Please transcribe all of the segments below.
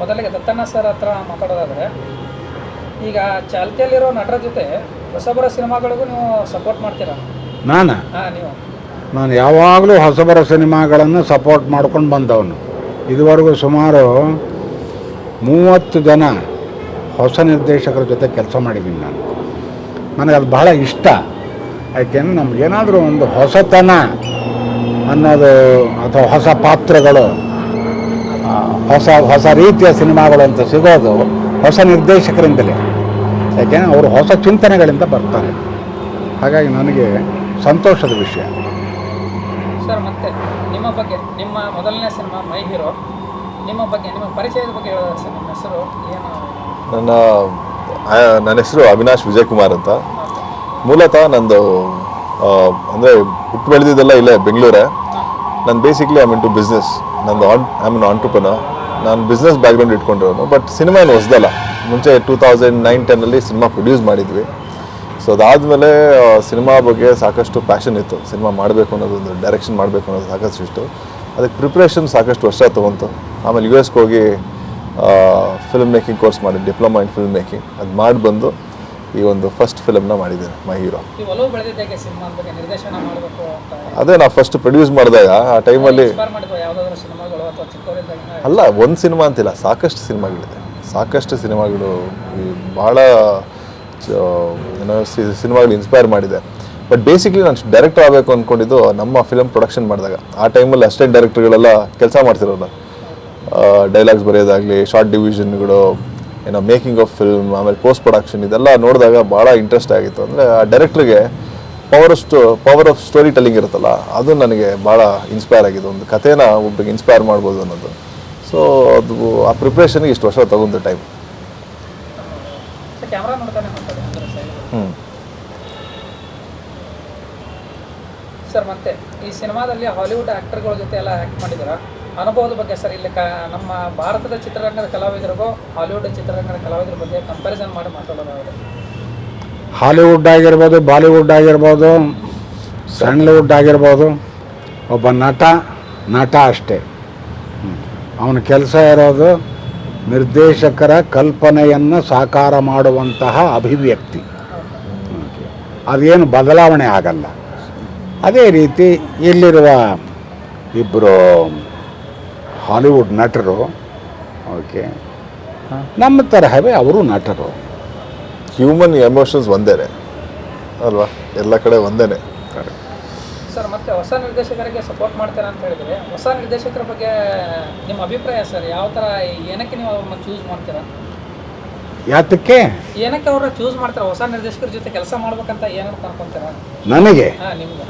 ಮೊದಲಿಗೆ ದತ್ತಣ್ಣ ಸರ್ ಹತ್ರ ಮಾತಾಡೋದಾದರೆ ಈಗ ಚಾಲ್ತಿಯಲ್ಲಿರೋ ನಟರ ಜೊತೆ ಹೊಸಬರ ಸಿನಿಮಾಗಳಿಗೂ ನೀವು ಸಪೋರ್ಟ್ ಮಾಡ್ತೀರಾ? ನಾನು? ಹಾಂ ನೀವು. ನಾನು ಯಾವಾಗಲೂ ಹೊಸಬರ ಸಿನಿಮಾಗಳನ್ನು ಸಪೋರ್ಟ್ ಮಾಡ್ಕೊಂಡು ಬಂದವನು. ಇದುವರೆಗೂ ಸುಮಾರು ಮೂವತ್ತು ಜನ ಹೊಸ ನಿರ್ದೇಶಕರ ಜೊತೆ ಕೆಲಸ ಮಾಡಿದ್ದೀನಿ ನಾನು. ನನಗೆ ಅದು ಬಹಳ ಇಷ್ಟ. ಯಾಕೆಂದ್ರೆ ನಮಗೇನಾದರೂ ಒಂದು ಹೊಸತನ ಅನ್ನೋದು ಅಥವಾ ಹೊಸ ಪಾತ್ರಗಳು ಹೊಸ ಹೊಸ ರೀತಿಯ ಸಿನಿಮಾಗಳು ಅಂತ ಸಿಗೋದು ಹೊಸ ನಿರ್ದೇಶಕರಿಂದಲೇ. ಯಾಕೆಂದರೆ ಅವರು ಹೊಸ ಚಿಂತನೆಗಳಿಂದ ಬರ್ತಾರೆ. ಹಾಗಾಗಿ ನನಗೆ ಸಂತೋಷದ ವಿಷಯ. ಸರ್ ಮತ್ತೆ ನಿಮ್ಮ ಬಗ್ಗೆ ನಿಮ್ಮ ಮೊದಲನೇ ಸಿನಿಮಾ ಮೈ ಹೀರೋ. ನಿಮ್ಮ ಬಗ್ಗೆ ನಿಮ್ಮ ಪರಿಚಯದ ಬಗ್ಗೆ ಹೇಳೋದು ಸರ್ ನಿಮ್ಮ ಹೆಸರು ಏನು? ನನ್ನ ನನ್ನ ಹೆಸರು ಅವಿನಾಶ್ ವಿಜಯ್ ಕುಮಾರ್ ಅಂತ. ಮೂಲತಃ ನಂದು ಅಂದರೆ ಹುಟ್ಟು ಬೆಳೆದಿದ್ದೆಲ್ಲ ಇಲ್ಲೇ ಬೆಂಗಳೂರೇ. ನಾನು basically I mean two business ನಂದು ಆನ್ ಐ ಮೀನ್ ಆಂಟ್ರಪ್ರನರ್ ನಾನು ಬಿಸ್ನೆಸ್ ಬ್ಯಾಕ್ಗ್ರೌಂಡ್ ಇಟ್ಕೊಂಡಿರೋನು ಬಟ್ ಸಿನಿಮಾ ಏನು ಹೊಸದಲ್ಲ. ಮುಂಚೆ ಟೂ ತೌಸಂಡ್ ನೈನ್ ಟೆನ್ನಲ್ಲಿ ಸಿನಿಮಾ ಪ್ರೊಡ್ಯೂಸ್ ಮಾಡಿದ್ವಿ. ಸೊ ಅದಾದಮೇಲೆ ಸಿನಿಮಾ ಬಗ್ಗೆ ಸಾಕಷ್ಟು ಪ್ಯಾಷನ್ ಇತ್ತು. ಸಿನಿಮಾ ಮಾಡಬೇಕು ಅನ್ನೋದೊಂದು ಡೈರೆಕ್ಷನ್ ಮಾಡಬೇಕು ಅನ್ನೋದು ಸಾಕಷ್ಟು ಇಷ್ಟು ಅದಕ್ಕೆ ಪ್ರಿಪ್ರೇಷನ್ ಸಾಕಷ್ಟು ವರ್ಷ ತೊಗೊಂತು. ಆಮೇಲೆ ಯು ಎಸ್ಗೆ ಹೋಗಿ ಫಿಲ್ಮ್ ಮೇಕಿಂಗ್ ಕೋರ್ಸ್ ಮಾಡಿ ಡಿಪ್ಲೊಮಾ ಇನ್ ಫಿಲ್ಮ್ ಮೇಕಿಂಗ್ ಅದು ಮಾಡಿ ಬಂದು ಈ ಒಂದು ಫಸ್ಟ್ ಫಿಲಮ್ನ ಮಾಡಿದ್ದೇನೆ ಮೈ ಹೀರೋ ಅದೇ ನಾವು ಫಸ್ಟ್ ಪ್ರೊಡ್ಯೂಸ್ ಮಾಡಿದಾಗ ಆ ಟೈಮಲ್ಲಿ ಇನ್ಸ್ಪೈರ್ ಮಾಡಿದ್ವ ಯಾವುದಾದ್ರೂ ಸಿನಿಮಾಗಳು ಅಥವಾ ಚಿಕ್ಕವರಿದ್ದಾಗ ಅಲ್ಲ, ಒಂದು ಸಿನಿಮಾ ಅಂತಿಲ್ಲ, ಸಾಕಷ್ಟು ಸಿನಿಮಾಗಳಿದೆ. ಸಾಕಷ್ಟು ಸಿನಿಮಾಗಳು ಈ ಭಾಳ ಏನೋ ಸಿನಿಮಾಗಳು ಇನ್ಸ್ಪೈರ್ ಮಾಡಿದೆ. ಬಟ್ ಬೇಸಿಕ್ಲಿ ನಾನು ಡೈರೆಕ್ಟರ್ ಆಗಬೇಕು ಅಂದ್ಕೊಂಡಿದ್ದು ನಮ್ಮ ಫಿಲಮ್ ಪ್ರೊಡಕ್ಷನ್ ಮಾಡಿದಾಗ. ಆ ಟೈಮಲ್ಲಿ ಅಸಿಸ್ಟೆಂಟ್ ಡೈರೆಕ್ಟರ್ಗಳೆಲ್ಲ ಕೆಲಸ ಮಾಡ್ತಿರೋಲ್ಲ ಡೈಲಾಗ್ಸ್ ಬರೆಯೋದಾಗಲಿ ಶಾರ್ಟ್ ಡಿವಿಷನ್ಗಳು ಏನೋ ಮೇಕಿಂಗ್ ಆಫ್ ಫಿಲ್ಮ್ ಆಮೇಲೆ ಪೋಸ್ಟ್ ಪ್ರೊಡಕ್ಷನ್ ಇದೆಲ್ಲ ನೋಡಿದಾಗ ಭಾಳ ಇಂಟ್ರೆಸ್ಟ್ ಆಗಿತ್ತು. ಅಂದರೆ ಆ ಡೈರೆಕ್ಟ್ರಿಗೆ ಪವರ್ ಸ್ಟೋ ಪವರ್ ಆಫ್ ಸ್ಟೋರಿ ಟೆಲ್ಲಿಂಗ್ ಇರುತ್ತಲ್ಲ, ಅದು ನನಗೆ ಭಾಳ ಇನ್ಸ್ಪೈರ್ ಆಗಿದೆ ಒಂದು ಕಥೆನ ಒಬ್ರಿಗೆ ಇನ್ಸ್ಪೈರ್ ಮಾಡ್ಬೋದು ಅನ್ನೋದು. ಸೊ ಅದು ಆ ಪ್ರಿಪ್ರೇಷನ್ಗೆ ಇಷ್ಟು ವರ್ಷ ತಗೊಂಡು ಟೈಮ್ ಹ್ಞೂ ಸರ್. ಮತ್ತೆ ಈ ಸಿನಿಮಾದಲ್ಲಿ ಹಾಲಿವುಡ್ ಆ್ಯಕ್ಟರ್ಗಳ ಜೊತೆ ಎಲ್ಲ ಆ್ಯಕ್ಟ್ ಮಾಡಿದ್ದೀರಾ? ಅನುಭವದ ಬಗ್ಗೆ ಸರ್ ಇಲ್ಲಿ ಕ ನಮ್ಮ ಭಾರತದ ಚಿತ್ರರಂಗದ ಕಲಾವಿದರಿಗೂ ಹಾಲಿವುಡ್ ಚಿತ್ರರಂಗದ ಕಲಾವಿದರ ಬಗ್ಗೆ ಕಂಪ್ಯಾರಿಸನ್ ಮಾಡಿ ಮಾತಾಡೋದಾದ್ರೆ ಹಾಲಿವುಡ್ ಆಗಿರ್ಬೋದು ಬಾಲಿವುಡ್ ಆಗಿರ್ಬೋದು ಸ್ಯಾಂಡ್ಲ್ವುಡ್ ಆಗಿರ್ಬೋದು ಒಬ್ಬ ನಟ ನಟ ಅಷ್ಟೇ. ಅವನ ಕೆಲಸ ಇರೋದು ನಿರ್ದೇಶಕರ ಕಲ್ಪನೆಯನ್ನು ಸಾಕಾರ ಮಾಡುವಂತಹ ಅಭಿವ್ಯಕ್ತಿ. ಅದೇನು ಬದಲಾವಣೆ ಆಗಲ್ಲ. ಅದೇ ರೀತಿ ಇಲ್ಲಿರುವ ಇಬ್ಬರು ಹಾಲಿವುಡ್ ನಟರು ಓಕೆ. ನಮ್ಮ ತರಹವೇ ಅವರು ನಟರು. ಹ್ಯೂಮನ್ ಎಮೋಷನ್ಸ್ ಒಂದೇನೆ ಅಲ್ವಾ? ಎಲ್ಲ ಕಡೆ ಒಂದೇನೆ. ಸರ್ ಮತ್ತೆ ಹೊಸ ನಿರ್ದೇಶಕರಿಗೆ ಸಪೋರ್ಟ್ ಮಾಡ್ತೀರಾ ಅಂತ ಹೇಳಿದ್ರೆ ಹೊಸ ನಿರ್ದೇಶಕರ ಬಗ್ಗೆ ನಿಮ್ಮ ಅಭಿಪ್ರಾಯ ಸರ್ ಯಾವ ಥರ ಏನಕ್ಕೆ ನೀವು ಅವ್ರನ್ನ ಚೂಸ್ ಮಾಡ್ತೀರಾ? ಯಾತಕ್ಕೆ? ಏನಕ್ಕೆ ಅವ್ರನ್ನ ಚೂಸ್ ಮಾಡ್ತಾರೆ? ಹೊಸ ನಿರ್ದೇಶಕರ ಜೊತೆ ಕೆಲಸ ಮಾಡ್ಬೇಕಂತ ಏನಂತ ಅನ್ಕೊಂತೀರಾ? ನನಗೆ? ಹಾಂ ನಿಮ್ಗೆ.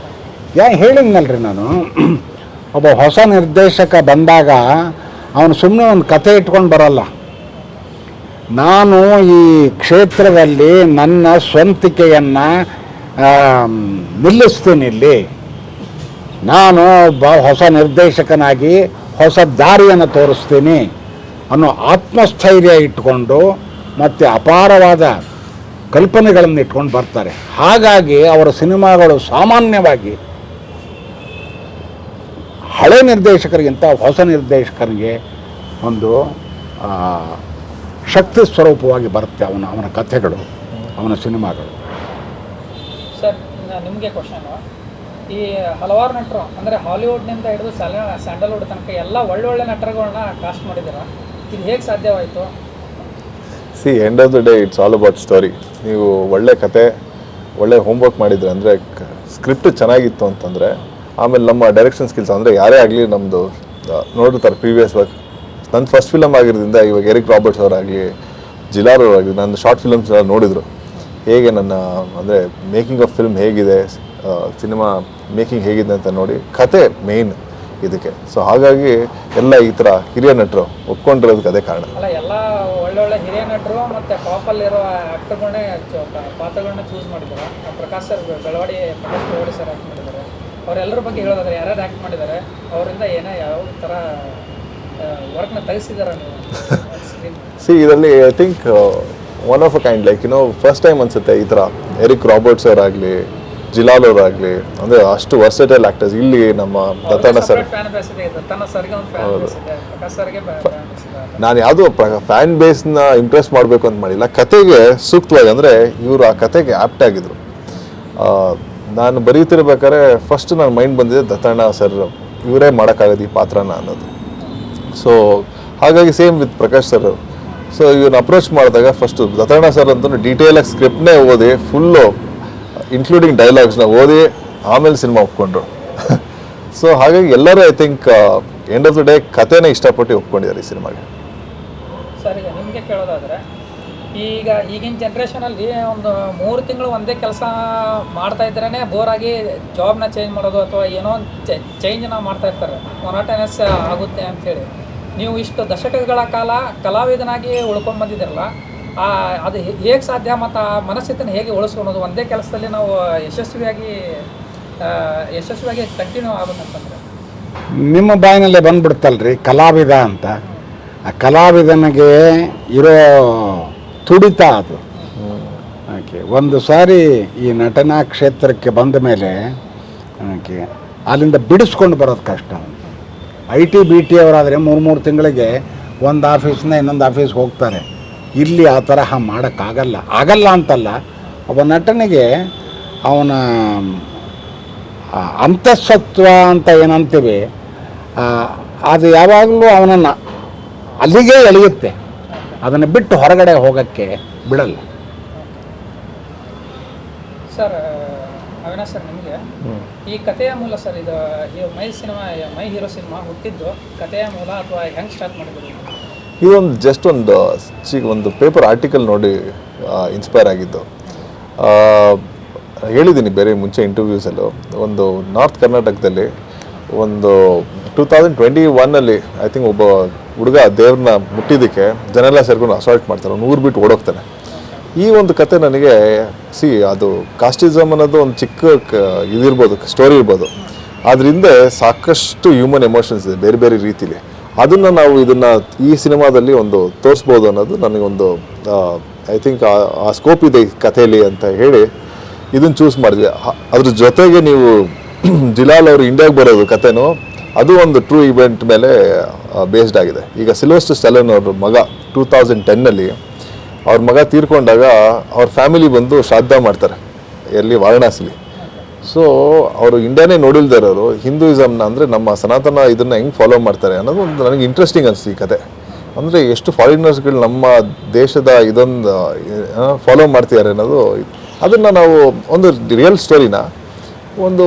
ಯಾ ಹೇಳಿದ್ನಲ್ರಿ ನಾನು. ಒಬ್ಬ ಹೊಸ ನಿರ್ದೇಶಕ ಬಂದಾಗ ಅವನು ಸುಮ್ಮನೆ ಒಂದು ಕತೆ ಇಟ್ಕೊಂಡು ಬರಲ್ಲ. ನಾನು ಈ ಕ್ಷೇತ್ರದಲ್ಲಿ ನನ್ನ ಸ್ವಂತಿಕೆಯನ್ನು ನಿಲ್ಲಿಸ್ತೀನಿ ಇಲ್ಲಿ. ನಾನು ಒಬ್ಬ ಹೊಸ ನಿರ್ದೇಶಕನಾಗಿ ಹೊಸ ದಾರಿಯನ್ನು ತೋರಿಸ್ತೀನಿ ಅನ್ನೋ ಆತ್ಮಸ್ಥೈರ್ಯ ಇಟ್ಕೊಂಡು ಮತ್ತು ಅಪಾರವಾದ ಕಲ್ಪನೆಗಳನ್ನು ಇಟ್ಕೊಂಡು ಬರ್ತಾರೆ. ಹಾಗಾಗಿ ಅವರ ಸಿನಿಮಾಗಳು ಸಾಮಾನ್ಯವಾಗಿ ಹಳೆ ನಿರ್ದೇಶಕರಿಗಿಂತ ಹೊಸ ನಿರ್ದೇಶಕರಿಗೆ ಒಂದು ಶಕ್ತಿ ಸ್ವರೂಪವಾಗಿ ಬರುತ್ತೆ ಅವನ ಅವನ ಕಥೆಗಳು, ಅವನ ಸಿನಿಮಾಗಳು. ಸರ್ ನಿಮಗೆ ಕ್ವಶನ್ ಈ ಹಲವಾರು ನಟರು, ಅಂದರೆ ಹಾಲಿವುಡ್ನಿಂದ ಹಿಡಿದು ಸ್ಯಾಲ ಸ್ಯಾಂಡಲ್ವುಡ್ ತನಕ ಎಲ್ಲ ಒಳ್ಳೊಳ್ಳೆ ನಟರುಗಳನ್ನ ಕಾಸ್ಟ್ ಮಾಡಿದ್ದೀರಾ? ಇದು ಹೇಗೆ ಸಾಧ್ಯವಾಯಿತು? See end of the day it's all about story ನೀವು ಒಳ್ಳೆ ಕತೆ, ಒಳ್ಳೆ ಹೋಮ್ವರ್ಕ್ ಮಾಡಿದ್ರೆ, ಅಂದರೆ ಸ್ಕ್ರಿಪ್ಟ್ ಚೆನ್ನಾಗಿತ್ತು ಅಂತಂದರೆ, ಆಮೇಲೆ ನಮ್ಮ ಡೈರೆಕ್ಷನ್ ಸ್ಕಿಲ್ಸ್ ಅಂದರೆ ಯಾರೇ ಆಗಲಿ ನಮ್ಮದು ನೋಡಿರ್ತಾರೆ ಪ್ರೀವಿಯಸ್ ವರ್ಕ್ ನನ್ನ ಫಸ್ಟ್ ಫಿಲಮ್ ಆಗಿರೋದ್ರಿಂದ ಇವಾಗ ಎರಿಕ್ ರಾಬರ್ಟ್ಸ್ ಅವರಾಗಲಿ ಜಿಲಾರ್ ಅವರಾಗಲಿ ನನ್ನ ಶಾರ್ಟ್ ಫಿಲಮ್ಸ್ ಎಲ್ಲ ನೋಡಿದರು. ಹೇಗೆ ನನ್ನ, ಅಂದರೆ ಮೇಕಿಂಗ್ ಆಫ್ ಫಿಲ್ಮ್ ಹೇಗಿದೆ ಸಿನಿಮಾ ಮೇಕಿಂಗ್ ಹೇಗಿದೆ ಅಂತ ನೋಡಿ ಕತೆ ಮೇನ್ ಇದಕ್ಕೆ. ಸೊ ಹಾಗಾಗಿ ಎಲ್ಲ ಈ ಥರ ಹಿರಿಯ ನಟರು ಒಪ್ಕೊಂಡಿರೋದಕ್ಕೆ ಅದೇ ಕಾರಣ. ಅಲ್ಲ ಎಲ್ಲ ಒಳ್ಳೊಳ್ಳೆ ಹಿರಿಯ ನಟರು ಮತ್ತೆ ಪಾಪಲ್ಲಿರೋ ಆ್ಯಕ್ಟರ್ಗಳನ್ನೇ ಪಾತ್ರಗಳನ್ನ ಚೂಸ್ ಮಾಡಿದ್ದಾರೆ. Prakash sir Belawadi Prakash Belawadi sir act ಮಾಡಿದ್ದಾರೆ. ಅವರೆಲ್ಲರ ಬಗ್ಗೆ ಹೇಳೋದಾದ್ರೆ ಯಾರ್ಯಾರು ಆ್ಯಕ್ಟ್ ಮಾಡಿದ್ದಾರೆ ಅವರಿಂದ ಏನೋ ಯಾವ ಥರ ವರ್ಕ್ನ ತೆಗೆಸಿದಾರ ನೀವು? ಸಿ ಇದರಲ್ಲಿ I think one of a kind like no first time ಅನ್ಸುತ್ತೆ ಈ ಥರ. ಎರಿಕ್ ರಾಬರ್ಟ್ಸ್ ಅವರಾಗಲಿ ಜಿಲಾಲ್ ಅವರಾಗಲಿ ಅಂದರೆ ಅಷ್ಟು ವರ್ಸಟೈಲ್ ಆ್ಯಕ್ಟರ್ಸ್ ಇಲ್ಲಿ ನಮ್ಮ ದತ್ತಣ್ಣ ಸರ್ ನಾನು ಯಾವುದೋ ಫ್ಯಾನ್ ಬೇಸ್ನ ಇಂಪ್ರೆಸ್ ಮಾಡಬೇಕು ಅಂತ ಮಾಡಿಲ್ಲ. ಕತೆಗೆ ಸೂಕ್ತವಾಗಿ ಅಂದರೆ ಇವರು ಆ ಕತೆಗೆ ಆಪ್ಟ್ ಆಗಿದ್ರು. ನಾನು ಬರೀತಿರ್ಬೇಕಾದ್ರೆ ಫಸ್ಟ್ ನನ್ನ ಮೈಂಡ್ ಬಂದಿದೆ ದತ್ತಣ್ಣ ಸರ್ ಇವರೇ ಮಾಡೋಕ್ಕಾಗದು ಈ ಪಾತ್ರನ ಅನ್ನೋದು. ಸೊ ಹಾಗಾಗಿ same with Prakash sir so ಇವ್ರನ್ನ ಅಪ್ರೋಚ್ ಮಾಡಿದಾಗ ಫಸ್ಟು ದತ್ತಣ್ಣ ಸರ್ ಅಂತೂ ಡೀಟೇಲಾಗಿ ಸ್ಕ್ರಿಪ್ಟ್ನೇ ಓದಿ ಫುಲ್ಲು ಇನ್ಕ್ಲೂಡಿಂಗ್ ಡೈಲಾಗ್ಸ್ನ ಓದಿ ಆಮೇಲೆ ಸಿನಿಮಾ ಒಪ್ಕೊಂಡ್ರು. ಸೊ ಹಾಗಾಗಿ ಎಲ್ಲರೂ I think end of the day ಕತೆನೇ ಇಷ್ಟಪಟ್ಟು ಒಪ್ಕೊಂಡಿದ್ದಾರೆ ಈ ಸಿನಿಮಾಗೆ ಸರಿ ನಿಮಗೆ ಕೇಳೋದಾದರೆ, ಈಗ ಈಗಿನ ಜನ್ರೇಷನಲ್ಲಿ ಒಂದು ಮೂರು ತಿಂಗಳು ಒಂದೇ ಕೆಲಸ ಮಾಡ್ತಾ ಇದ್ರೇ ಬೋರ್ ಆಗಿ ಜಾಬ್ನ ಚೇಂಜ್ ಮಾಡೋದು ಅಥವಾ ಏನೋ ಒಂದು ಚೇಂಜ್ನ ಮಾಡ್ತಾ ಇರ್ತಾರೆ. ಮೊನಾಟನಸ್ ಆಗುತ್ತೆ ಅಂಥೇಳಿ ನೀವು ಇಷ್ಟು ದಶಕಗಳ ಕಾಲ ಕಲಾವಿದನಾಗಿ ಉಳ್ಕೊಂಡು ಬಂದಿದ್ದೀರಲ್ಲ ಆ, ಅದು ಹೇಗೆ ಸಾಧ್ಯ ಮತ್ತು ಆ ಮನಸ್ಥಿತಿನ ಹೇಗೆ ಉಳಿಸ್ಕೊಳೋದು ಒಂದೇ ಕೆಲಸದಲ್ಲಿ ನಾವು ಯಶಸ್ವಿಯಾಗಿ ಯಶಸ್ವಿಯಾಗಿ ಕಂಟಿನ್ಯೂ ಆಗ್ಬೇಕಂತಂದ್ರೆ? ನಿಮ್ಮ ಬಾಯಿನಲ್ಲೇ ಬಂದ್ಬಿಡ್ತಲ್ರಿ ಕಲಾವಿದ ಅಂತ. ಆ ಕಲಾವಿದನಿಗೆ ಇರೋ ತುಡಿತ ಅದು. ಓಕೆ ಒಂದು ಸಾರಿ ಈ ನಟನಾ ಕ್ಷೇತ್ರಕ್ಕೆ ಬಂದ ಮೇಲೆ ಓಕೆ ಅಲ್ಲಿಂದ ಬಿಡಿಸ್ಕೊಂಡು ಬರೋದು ಕಷ್ಟ. ಐ ಟಿ ಬಿ ಟಿ ಅವರಾದರೆ ಮೂರು ಮೂರು ತಿಂಗಳಿಗೆ ಒಂದು ಆಫೀಸ್ನ ಇನ್ನೊಂದು ಆಫೀಸ್ಗೆ ಹೋಗ್ತಾರೆ. ಇಲ್ಲಿ ಆ ತರಹ ಮಾಡೋಕ್ಕಾಗಲ್ಲ. ಆಗಲ್ಲ ಅಂತಲ್ಲ ಒಬ್ಬ ನಟನಿಗೆ ಅವನ ಅಂತಸ್ಸತ್ವ ಅಂತ ಏನಂತೀವಿ ಆ, ಅದು ಯಾವಾಗಲೂ ಅವನನ್ನು ಅಲ್ಲಿಗೆ ಎಳೆಯುತ್ತೆ. ಅದನ್ನು ಬಿಟ್ಟು ಹೊರಗಡೆ ಹೋಗೋಕ್ಕೆ ಬಿಡಲ್ಲ. ಸರ್ ಅವಿನಾಶ್ ಸರ್ ನಿಮಗೆ? ಈ ಕಥೆಯ ಮೂಲ ಸರ್ ಇದು ಈ my cinema my hero cinema ಹುಟ್ಟಿದ್ದು ಕಥೆಯ ಮೂಲ ಅಥವಾ ಹೆಂಗೆ ಸ್ಟಾರ್ಟ್ ಮಾಡಿದ್ರು ಇದೊಂದು ಜಸ್ಟ್ ಒಂದು ಚಿಕ್ಕ ಒಂದು ಪೇಪರ್ ಆರ್ಟಿಕಲ್ ನೋಡಿ ಇನ್ಸ್ಪೈರ್ ಆಗಿದ್ದು. ಹೇಳಿದ್ದೀನಿ ಬೇರೆ ಮುಂಚೆ ಇಂಟರ್ವ್ಯೂಸಲ್ಲೂ ಒಂದು ನಾರ್ತ್ ಕರ್ನಾಟಕದಲ್ಲಿ ಒಂದು ಟೂ ತೌಸಂಡ್ ಟ್ವೆಂಟಿ ಒನ್ನಲ್ಲಿ ಐ ಥಿಂಕ್ ಒಬ್ಬ ಹುಡುಗ ದೇವ್ರನ್ನ ಮುಟ್ಟಿದ್ದಕ್ಕೆ ಜನ ಎಲ್ಲ ಸೇರ್ಕೊಂಡು ಅಸಾಲ್ಟ್ ಮಾಡ್ತಾರೆ. ಊರು ಬಿಟ್ಟು ಓಡೋಗ್ತಾನೆ. ಈ ಒಂದು ಕತೆ ನನಗೆ, ಸಿ, ಅದು ಕಾಸ್ಟಿಸಮ್ ಅನ್ನೋದು ಒಂದು ಚಿಕ್ಕ ಇದಿರ್ಬೋದು ಸ್ಟೋರಿ ಇರ್ಬೋದು. ಅದರಿಂದ ಸಾಕಷ್ಟು ಹ್ಯೂಮನ್ ಎಮೋಷನ್ಸ್ ಇದೆ, ಬೇರೆ ಬೇರೆ ರೀತಿಲಿ. ಅದನ್ನು ನಾವು ಇದನ್ನು ಈ ಸಿನಿಮಾದಲ್ಲಿ ಒಂದು ತೋರಿಸ್ಬೋದು ಅನ್ನೋದು ನನಗೊಂದು ಐ ಥಿಂಕ್ ಆ ಸ್ಕೋಪ್ ಇದೆ ಈ ಕಥೆಯಲ್ಲಿ ಅಂತ ಹೇಳಿ ಇದನ್ನು ಚೂಸ್ ಮಾಡಿದ್ವಿ. ಅದ್ರ ಜೊತೆಗೆ ನೀವು ಜಿಲಾಲ್ ಅವರು ಇಂಡಿಯಾಗೆ ಬರೋದು ಕಥೆನೂ ಅದು ಒಂದು ಟ್ರೂ ಇವೆಂಟ್ ಮೇಲೆ ಬೇಸ್ಡ್ ಆಗಿದೆ. ಈಗ ಸಿಲ್ವಸ್ಟ್ ಸ್ಟೆಲನ್ ಅವ್ರ ಮಗ ಟೂ ತೌಸಂಡ್ ಟೆನ್ನಲ್ಲಿ ಅವ್ರ ಮಗ ತೀರ್ಕೊಂಡಾಗ ಅವ್ರ ಫ್ಯಾಮಿಲಿ ಬಂದು ಶ್ರಾದ್ದ ಮಾಡ್ತಾರೆ. ಎಲ್ಲಿ ವಾರಣಾಸಿಲಿ. ಸೊ ಅವರು ಇಂಡಿಯಾನೇ ನೋಡಿಲ್ದೇ ಇರೋರು ಹಿಂದೂಯಿಸಮ್ನ ಅಂದರೆ ನಮ್ಮ ಸನಾತನ ಇದನ್ನು ಹೆಂಗೆ ಫಾಲೋ ಮಾಡ್ತಾರೆ ಅನ್ನೋದು ಒಂದು ನನಗೆ ಇಂಟ್ರೆಸ್ಟಿಂಗ್ ಅನಿಸ್ತು ಈ ಕತೆ. ಅಂದರೆ ಎಷ್ಟು ಫಾರಿನರ್ಸ್ಗಳು ನಮ್ಮ ದೇಶದ ಇದೊಂದು ಫಾಲೋ ಮಾಡ್ತಿದ್ದಾರೆ ಅನ್ನೋದು ಅದನ್ನು ನಾವು ಒಂದು ರಿಯಲ್ ಸ್ಟೋರಿನ ಒಂದು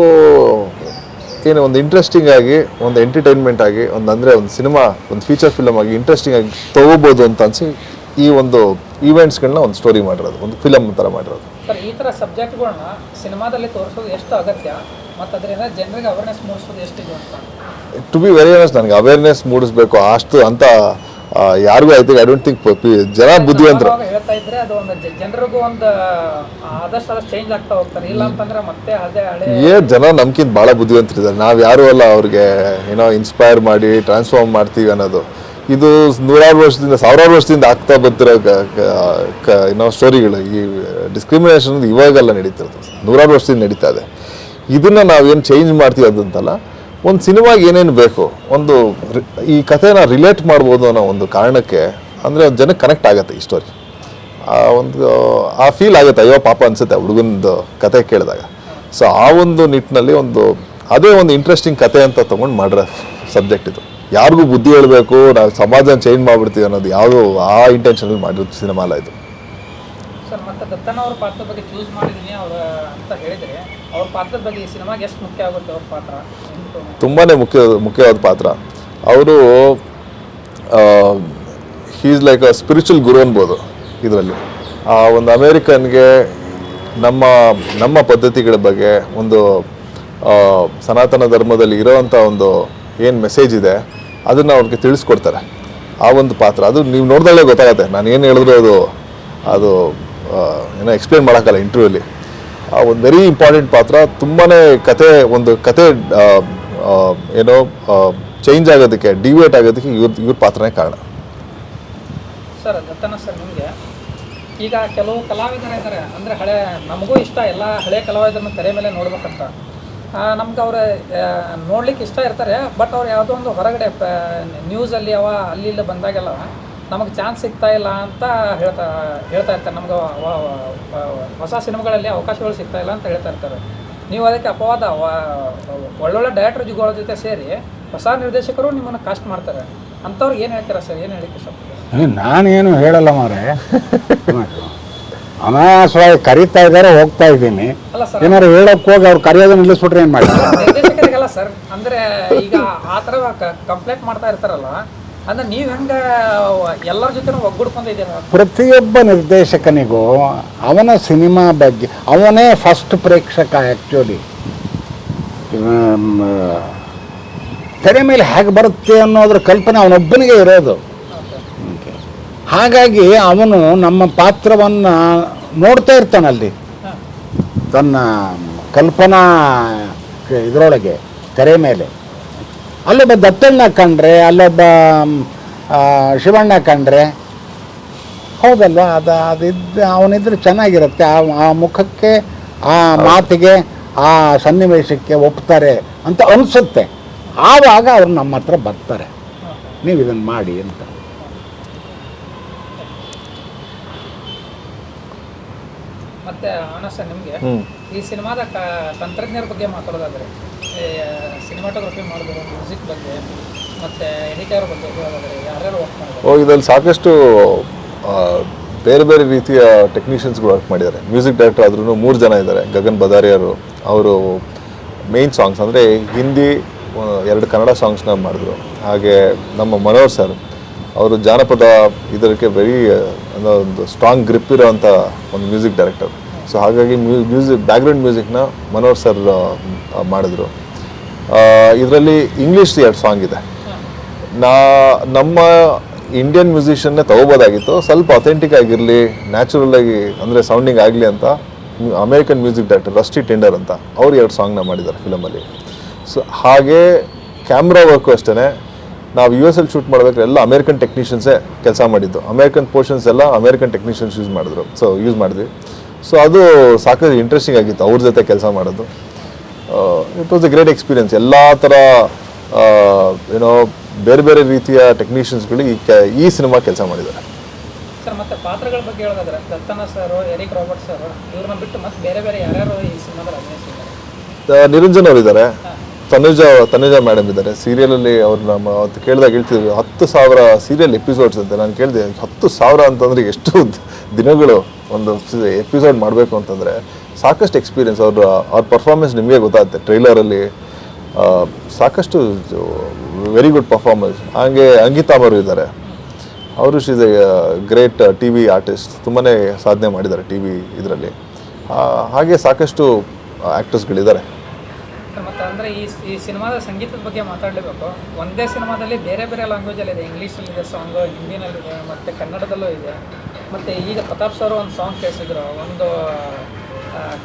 ಏನು ಒಂದು ಇಂಟ್ರೆಸ್ಟಿಂಗ್ ಆಗಿ, ಒಂದು ಎಂಟರ್ಟೈನ್ಮೆಂಟ್ ಆಗಿ, ಒಂದು ಅಂದರೆ ಒಂದು ಸಿನಿಮಾ ಒಂದು ಫೀಚರ್ ಫಿಲಮ್ ಆಗಿ ಇಂಟ್ರೆಸ್ಟಿಂಗ್ ಆಗಿ ತೊಗೋಬೋದು ಅಂತ ಅನಿಸಿ ಈ ಒಂದು ಈವೆಂಟ್ಸ್ಗಳನ್ನ ಒಂದು ಸ್ಟೋರಿ ಮಾಡಿರೋದು, ಒಂದು ಫಿಲಮ್ ಥರ ಮಾಡಿರೋದು. ಸರ್ ಈ ಥರ ಸಬ್ಜೆಕ್ಟ್ಗಳನ್ನ ಸಿನಿಮಾದಲ್ಲಿ ತೋರಿಸೋದು ಎಷ್ಟು ಅಗತ್ಯ? ಮತ್ತು ಅದರಿಂದ ಜನರಿಗೆ ಅವೇರ್ನೆಸ್ ಮೂಡಿಸೋದು ಎಷ್ಟಿದೆ ಅಂತ? ಟು ಬಿ ವೆರಿ ಅನಸ್ ನನಗೆ ಅವೇರ್ನೆಸ್ ಮೂಡಿಸ್ಬೇಕು ಅಷ್ಟು ಅಂತ ಯಾರಿಗೂ I think I don't think ಜನ ಬುದ್ಧಿವಂತರು ಹೇಳ್ತಾ ಇದ್ರೆ ಅದು ಒಂದು ಜನರಿಗೂ ಒಂದು ಆದಷ್ಟು ಆದಷ್ಟು ಚೇಂಜ್ ಆಗ್ತಾ ಹೋಗ್ತಾರೆ. ಇಲ್ಲ ಅಂತಂದ್ರೆ ಮತ್ತೆ ಅದೇ ಹಳೆ ಏ ಜನ ನಮ್ಗಿಂತ ಭಾಳ ಬುದ್ಧಿವಂತರಿದ್ದಾರೆ. ನಾವು ಯಾರು ಅಲ್ಲ ಅವ್ರಿಗೆ ಏನೋ ಇನ್ಸ್ಪೈರ್ ಮಾಡಿ ಟ್ರಾನ್ಸ್ಫಾರ್ಮ್ ಮಾಡ್ತೀವಿ ಅನ್ನೋದು. ಇದು ನೂರಾರು ವರ್ಷದಿಂದ, ಸಾವಿರಾರು ವರ್ಷದಿಂದ ಆಗ್ತಾ ಬರ್ತಿರೋ ಏನೋ ಸ್ಟೋರಿಗಳು ಈ ಡಿಸ್ಕ್ರಿಮಿನೇಷನ್ ಇವಾಗೆಲ್ಲ ನಡೀತಿರೋದು. ನೂರಾರು ವರ್ಷದಿಂದ ನಡೀತಾ ಇದೆ. ಇದನ್ನು ನಾವೇನು ಚೇಂಜ್ ಮಾಡ್ತೀವಿ ಅದಂತಲ್ಲ, ಒಂದು ಸಿನಿಮಾಗೆ ಏನೇನು ಬೇಕು, ಒಂದು ಈ ಕಥೆನ ರಿಲೇಟ್ ಮಾಡ್ಬೋದು ಅನ್ನೋ ಒಂದು ಕಾರಣಕ್ಕೆ, ಅಂದರೆ ಒಂದು ಜನಕ್ಕೆ ಕನೆಕ್ಟ್ ಆಗುತ್ತೆ ಈ ಸ್ಟೋರಿ ಆ ಒಂದು, ಆ ಫೀಲ್ ಆಗುತ್ತೆ, ಅಯ್ಯೋ ಪಾಪ ಅನ್ಸುತ್ತೆ ಹುಡುಗನದು ಕತೆ ಕೇಳಿದಾಗ. ಸೊ ಆ ಒಂದು ನಿಟ್ಟಿನಲ್ಲಿ ಒಂದು, ಅದೇ ಒಂದು ಇಂಟ್ರೆಸ್ಟಿಂಗ್ ಕತೆ ಅಂತ ತೊಗೊಂಡು ಮಾಡಿರೋ ಸಬ್ಜೆಕ್ಟ್ ಇದು. ಯಾರಿಗೂ ಬುದ್ಧಿ ಹೇಳಬೇಕು ನಾವು ಸಮಾಜನ ಚೇಂಜ್ ಮಾಡ್ಬಿಡ್ತೀವಿ ಅನ್ನೋದು ಯಾವುದೋ ಆ ಇಂಟೆನ್ಷನಲ್ಲಿ ಮಾಡಿರೋದು ಸಿನಿಮಾ ಅಲ್ಲ ಇದು. ಸರ್ ಮತ್ತೆ ದತ್ತನ ಅವ್ರ ಪಾತ್ರದ ಬಗ್ಗೆ ಚೂಸ್ ಮಾಡಿದೀನಿ ಅವ್ರ ಅಂತ ಹೇಳಿದ್ರೆ ಅವ್ರ ಪಾತ್ರದ ಬಗ್ಗೆ ಈ ಸಿನಿಮಾಗೆ ಎಷ್ಟು ಮುಖ್ಯ ಆಗುತ್ತೆ ಅವ್ರ ಪಾತ್ರ? ಎಂಟು ತುಂಬಾ ಮುಖ್ಯ ಮುಖ್ಯವಾದ ಪಾತ್ರ. ಅವರು he's like a spiritual guru ಅನ್ಬೋದು ಇದರಲ್ಲಿ. ಆ ಒಂದು ಅಮೇರಿಕನ್ಗೆ ನಮ್ಮ ನಮ್ಮ ಪದ್ಧತಿಗಳ ಬಗ್ಗೆ ಒಂದು ಸನಾತನ ಧರ್ಮದಲ್ಲಿ ಇರೋವಂಥ ಒಂದು ಏನು ಮೆಸೇಜ್ ಇದೆ ಅದನ್ನು ಅವ್ರಿಗೆ ತಿಳಿಸ್ಕೊಡ್ತಾರೆ. ಆ ಒಂದು ಪಾತ್ರ, ಅದು ನೀವು ನೋಡಿದಾಗಲೇ ಗೊತ್ತಾಗುತ್ತೆ. ನಾನು ಏನು ಹೇಳಿದ್ರು ಅದು ಅದು ಏನೋ ಎಕ್ಸ್ಪ್ಲೇನ್ ಮಾಡೋಕ್ಕಲ್ಲ ಇಂಟರ್ವ್ಯೂಲಿ ಆ ಒಂದು ವೆರಿ ಇಂಪಾರ್ಟೆಂಟ್ ಪಾತ್ರ ತುಂಬಾ ಕತೆ ಒಂದು ಕತೆ ಏನೋ ಚೇಂಜ್ ಆಗೋದಕ್ಕೆ ಡಿವೇಟ್ ಆಗೋದಕ್ಕೆ ಇವ್ರ ಇವ್ರ ಪಾತ್ರನೇ ಕಾರಣ. ಸರ್ ದತ್ತನ ಸರ್ ನಿಮಗೆ, ಈಗ ಕೆಲವು ಕಲಾವಿದರ ಇದ್ದಾರೆ ಅಂದರೆ ಹಳೆ, ನಮಗೂ ಇಷ್ಟ ಎಲ್ಲ ಹಳೆ ಕಲಾವಿದರನ್ನ ತೆರೆ ಮೇಲೆ ನೋಡ್ಬೇಕಂತ. ನಮ್ಗೆ ಅವ್ರ ನೋಡ್ಲಿಕ್ಕೆ ಇಷ್ಟ ಇರ್ತಾರೆ ಬಟ್ ಅವ್ರು ಯಾವುದೋ ಒಂದು ಹೊರಗಡೆ ನ್ಯೂಸಲ್ಲಿ ಅವ ಅಲ್ಲಿ ಇಲ್ಲಿ ಬಂದಾಗೆಲ್ಲ ನಮಗೆ ಚಾನ್ಸ್ ಸಿಗ್ತಾ ಇಲ್ಲ ಅಂತ ಹೇಳ್ತಾ ಹೇಳ್ತಾ ಇರ್ತಾರೆ. ನಮ್ಗೆ ಹೊಸ ಸಿನಿಮಾಗಳಲ್ಲಿ ಅವಕಾಶಗಳು ಸಿಗ್ತಾ ಇಲ್ಲ ಅಂತ ಹೇಳ್ತಾ ಇರ್ತಾರೆ. ನೀವು ಅದಕ್ಕೆ ಅಪವಾದ ಒಳ್ಳೊಳ್ಳೆ ಡೈರೆಕ್ಟರ್ ಜಿಗೋಳ ಜೊತೆ ಸೇರಿ ಹೊಸ ನಿರ್ದೇಶಕರು ನಿಮ್ಮನ್ನು ಕಾಸ್ಟ್ ಮಾಡ್ತಾರೆ. ಅಂಥವ್ರಿಗೆ ಏನು ಹೇಳ್ತೀರಾ ಸರ್? ಏನು ಹೇಳಿಕ್ಕೆ ಇಷ್ಟಪಡ್ತೀರಾ? ನಾನೇನು ಹೇಳಲ್ಲ ಮಾರೆ ಅನಾಯಾಸವಾಗಿ ಕರೀತಾ ಇದ್ದಾರೆ ಹೋಗ್ತಾ ಇದ್ದೀನಿ. ಅಲ್ಲ ಸರ್ ಏನಾರು ಹೇಳೋಕೆ ಹೋಗಿ ಅವ್ರು ಕರೆಯೋದನ್ನ ನಿಲ್ಲಿಸ್ಬಿಟ್ರೆ ಏನು ಮಾಡ್ತಾರೆ ನಿರ್ದೇಶಕರಿಗೆಲ್ಲ ಸರ್ ಅಂದ್ರೆ ಈಗ ಆ ಥರ ಕಂಪ್ಲೇಂಟ್ ಮಾಡ್ತಾ ಇರ್ತಾರಲ್ಲ ಅಂದ್ರೆ ನೀವು ಹೆಂಗೆ ಎಲ್ಲರ ಜೊತೆ ಒಗ್ಗೂಡ್ಕೊಂಡಿದ್ದೀರ? ಪ್ರತಿಯೊಬ್ಬ ನಿರ್ದೇಶಕನಿಗೂ ಅವನ ಸಿನಿಮಾ ಬಗ್ಗೆ ಅವನೇ ಫಸ್ಟ್ ಪ್ರೇಕ್ಷಕ ಆ್ಯಕ್ಚುಲಿ ತೆರೆ ಮೇಲೆ ಹೇಗೆ ಬರುತ್ತೆ ಅನ್ನೋದ್ರ ಕಲ್ಪನೆ ಅವನೊಬ್ಬನಿಗೆ ಇರೋದು. ಹಾಗಾಗಿ ಅವನು ನಮ್ಮ ಪಾತ್ರವನ್ನು ನೋಡ್ತಾ ಇರ್ತಾನಲ್ಲಿ. ತನ್ನ ಕಲ್ಪನಾ ಇದರೊಳಗೆ ತೆರೆ ಮೇಲೆ. ಅಲ್ಲೊಬ್ಬ ದತ್ತಣ್ಣ ಕಂಡ್ರೆ ಅಲ್ಲೊಬ್ಬ ಶಿವಣ್ಣ ಕಂಡ್ರೆ ಹೌದಲ್ವಾ? ಅದು ಅದಿದ್ದ ಅವನಿದ್ರೆ ಚೆನ್ನಾಗಿರುತ್ತೆ. ಆ ಆ ಮುಖಕ್ಕೆ ಆ ಮಾತಿಗೆ ಆ ಸನ್ನಿವೇಶಕ್ಕೆ ಒಪ್ತಾರೆ ಅಂತ ಅನಿಸುತ್ತೆ. ಆವಾಗ ಅವ್ರು ನಮ್ಮ ಹತ್ರ ಬರ್ತಾರೆ. ನೀವು ಇದನ್ನು ಮಾಡಿ ಅಂತ. ಮತ್ತೆ ಆನಸ ನಿಮಗೆ ಈ ಸಿನಿಮಾದ ತಂತ್ರಜ್ಞರ ಬಗ್ಗೆ ಮಾತಾಡೋದಾದರೆ ಸಿನಿಮಾಟೋಗ್ರಫಿ ಮಾಡಿದ್ರು ಮ್ಯೂಸಿಕ್ ಬಗ್ಗೆ ಮತ್ತೆ ಎಡಿಟರ್ ಬಗ್ಗೆ ಹೇಳೋದಾದ್ರೆ ಯಾರ್ಯಾರು ವರ್ಕ್ ಮಾಡಿದ್ರು ಓ ಇದರಲ್ಲಿ ಸಾಕಷ್ಟು ಬೇರೆ ಬೇರೆ ರೀತಿಯ ಟೆಕ್ನಿಷಿಯನ್ಸ್ಗಳು ವರ್ಕ್ ಮಾಡಿದ್ದಾರೆ. ಮ್ಯೂಸಿಕ್ ಡೈರೆಕ್ಟರ್ ಆದ್ರೂ ಮೂರು ಜನ ಇದ್ದಾರೆ. ಗಗನ್ ಬದಾರಿಯರು ಅವರು ಮೇನ್ ಸಾಂಗ್ಸ್ ಅಂದರೆ ಹಿಂದಿ ಎರಡು ಕನ್ನಡ ಸಾಂಗ್ಸ್ನ ಮಾಡಿದ್ರು. ಹಾಗೆ ನಮ್ಮ ಮನೋಹರ್ ಸರ್ ಅವರು ಜಾನಪದ ಇದಕ್ಕೆ ವೆರಿ ಅನ್ನೋ ಒಂದು ಸ್ಟ್ರಾಂಗ್ ಗ್ರಿಪ್ ಇರೋವಂಥ ಒಂದು ಮ್ಯೂಸಿಕ್ ಡೈರೆಕ್ಟರ್ ಸೊ ಹಾಗಾಗಿ ಮ್ಯೂಸಿಕ್ ಬ್ಯಾಕ್ಗ್ರೌಂಡ್ ಮ್ಯೂಸಿಕ್ನ ಮನೋಹರ್ ಸರ್ ಮಾಡಿದ್ರು. ಇದರಲ್ಲಿ ಇಂಗ್ಲೀಷ್ ಎರಡು ಸಾಂಗ್ ಇದೆ. ನಾ, ನಮ್ಮ ಇಂಡಿಯನ್ ಮ್ಯೂಸಿಷಿಯನ್ನೇ ತಗೋಬೋದಾಗಿತ್ತು. ಸ್ವಲ್ಪ ಅಥೆಂಟಿಕ್ ಆಗಿರಲಿ ನ್ಯಾಚುರಲ್ ಆಗಿ, ಅಂದರೆ ಸೌಂಡಿಂಗ್ ಆಗಲಿ ಅಂತ. American music director Rusty Tender ಅಂತ, ಅವ್ರು ಎರಡು ಸಾಂಗ್ನ ಮಾಡಿದ್ದಾರೆ ಫಿಲಮಲ್ಲಿ ಸೊ ಹಾಗೆ ಕ್ಯಾಮ್ರಾ ವರ್ಕು ಅಷ್ಟೇ ನಾವು ಯು ಎಸ್ ಎಲ್ ಶೂಟ್ ಮಾಡಬೇಕಾದ್ರೆ ಎಲ್ಲ ಅಮೇರಿಕನ್ ಟೆಕ್ನಿಷಿಯನ್ಸೇ ಕೆಲಸ ಮಾಡಿದ್ದು. ಅಮೇರಿಕನ್ ಪೋರ್ಷನ್ಸ್ ಎಲ್ಲ ಅಮೇರಿಕನ್ ಟೆಕ್ನಿಷಿಯನ್ಸ್ ಯೂಸ್ ಮಾಡಿದ್ರು. ಸೊ ಯೂಸ್ ಮಾಡಿದ್ವಿ. ಸೊ ಅದು ಸಾಕಷ್ಟು ಇಂಟ್ರೆಸ್ಟಿಂಗ್ ಆಗಿತ್ತು ಅವ್ರ ಜೊತೆ ಕೆಲಸ ಮಾಡೋದು. It was a great experience ಎಲ್ಲ ಥರ ಏನೋ ಬೇರೆ ಬೇರೆ ರೀತಿಯ ಟೆಕ್ನಿಷಿಯನ್ಸ್ಗಳು ಈ ಕೆ ಈ ಸಿನಿಮಾ ಕೆಲಸ ಮಾಡಿದ್ದಾರೆ. ಸರ್ ಮತ್ತೆ ಪಾತ್ರಗಳ ಬಗ್ಗೆ ಹೇಳೋದಾದ್ರೆ Dattanna sir Eric Robert sir ಇವ್ರನ್ನ ಬಿಟ್ಟು ಮತ್ತೆ ಬೇರೆ ಬೇರೆ ಯಾರ್ಯಾರು ಈ ಸಿನಿಮಾದಲ್ಲಿ ಅಭಿನಯಿಸಿದ್ದಾರೆ? ನಿರಂಜನ್ ಅವರು ಇದ್ದಾರೆ ತನುಜಾ, ತನುಜ ಮೇಡಮ್ ಇದ್ದಾರೆ. ಸೀರಿಯಲಲ್ಲಿ ಅವ್ರು ನಮ್ಮ ಅವತ್ತು ಕೇಳಿದಾಗ ಹೇಳ್ತಿದ್ವಿ ಹತ್ತು ಸಾವಿರ ಸೀರಿಯಲ್ ಎಪಿಸೋಡ್ಸ್ ಅಂತ. ನಾನು ಕೇಳಿದೆ, ಹತ್ತು ಸಾವಿರ ಅಂತಂದ್ರೆ ಎಷ್ಟು ದಿನಗಳು ಒಂದು ಎಪಿಸೋಡ್ ಮಾಡಬೇಕು ಅಂತಂದರೆ ಸಾಕಷ್ಟು ಎಕ್ಸ್ಪೀರಿಯನ್ಸ್ ಅವ್ರ ಅವ್ರ ಪರ್ಫಾರ್ಮೆನ್ಸ್ ನಿಮಗೆ ಗೊತ್ತಾಗುತ್ತೆ. ಟ್ರೈಲರಲ್ಲಿ ಸಾಕಷ್ಟು ವೆರಿ ಗುಡ್ ಪರ್ಫಾರ್ಮೆನ್ಸ್ ಹಾಗೆ ಅಂಕಿತಾ ಅವರು ಇದ್ದಾರೆ. ಅವರು she's a great T V artist ತುಂಬಾ ಸಾಧನೆ ಮಾಡಿದ್ದಾರೆ ಟಿ ವಿ ಇದರಲ್ಲಿ. ಹಾಗೆ ಸಾಕಷ್ಟು ಆ್ಯಕ್ಟರ್ಸ್ಗಳಿದ್ದಾರೆ ಮತ್ತೆ ಅಂದರೆ ಈ ಈ ಸಿನಿಮಾದ ಸಂಗೀತದ ಬಗ್ಗೆ ಮಾತಾಡಲೇಬೇಕು. ಒಂದೇ ಸಿನಿಮಾದಲ್ಲಿ ಬೇರೆ ಬೇರೆ ಲ್ಯಾಂಗ್ವೇಜಲ್ಲಿ ಇದೆ. ಇಂಗ್ಲೀಷಲ್ಲಿದೆ ಸಾಂಗು ಹಿಂದಿನಲ್ಲಿದೆ ಮತ್ತು ಕನ್ನಡದಲ್ಲೂ ಇದೆ. ಮತ್ತು ಈಗ ಪ್ರತಾಪ್ ಸರ್ ಒಂದು ಸಾಂಗ್ ಕೇಳಿಸಿದ್ರು. ಒಂದು